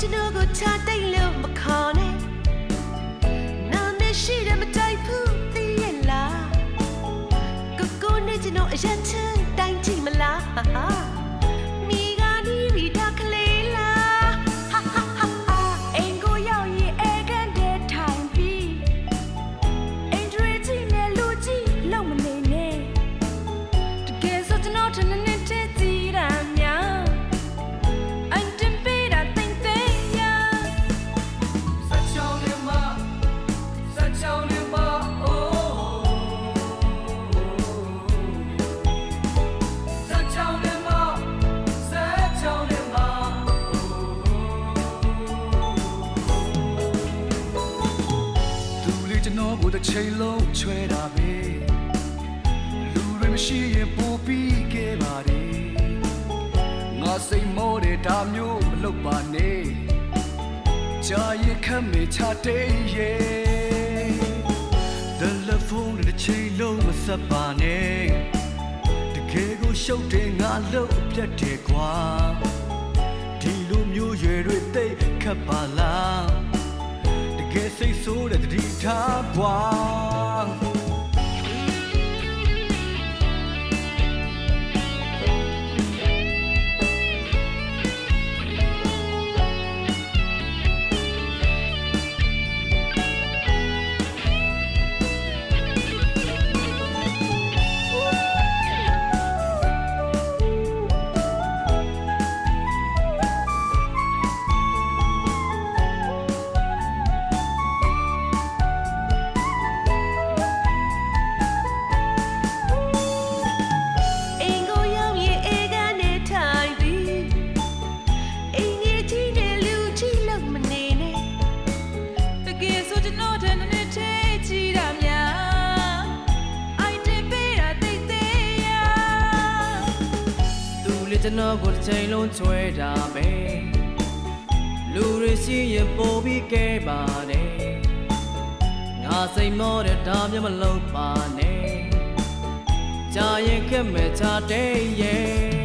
ကျွန်တော်ကိုထားတိုက်လို့မခေါ် ကျွန်တော်ကိုတစ်ချိန်လုံးချွဲတာပဲလူတွေမရှိရင်ပို့ပြီးခဲ့ပါတယ်ငါစိတ်မောတဲ့ဒါမျိုးမလုပ်ပါနဲ့ကြာရင်ခက်မေချတဲ့ရဲ့တယ်လီဖုန်းနဲ့တစ်ချိန်လုံးမဆက်ပါနဲ့တကယ်ကိုရှုပ်တယ်ငါလို့အပြတ်တယ်ကွာဒီလိုမျိုးရွယ်တွေသိပ်ခက်ပါလားတကယ် စိတ်ဆိုးတဲ့တတိထားကွာ ကျွန်တော်ကိုတစ်ချိန်လုံးချွဲတာပဲလူတွေရှိရင်ပို့ပြီးခဲ့ပါတယ်ငါစိတ်မောတဲ့ဒါမျိုးမလုပ်ပါနဲ့ကြာရင်ခက်မဲ့ချတဲ့ရဲ့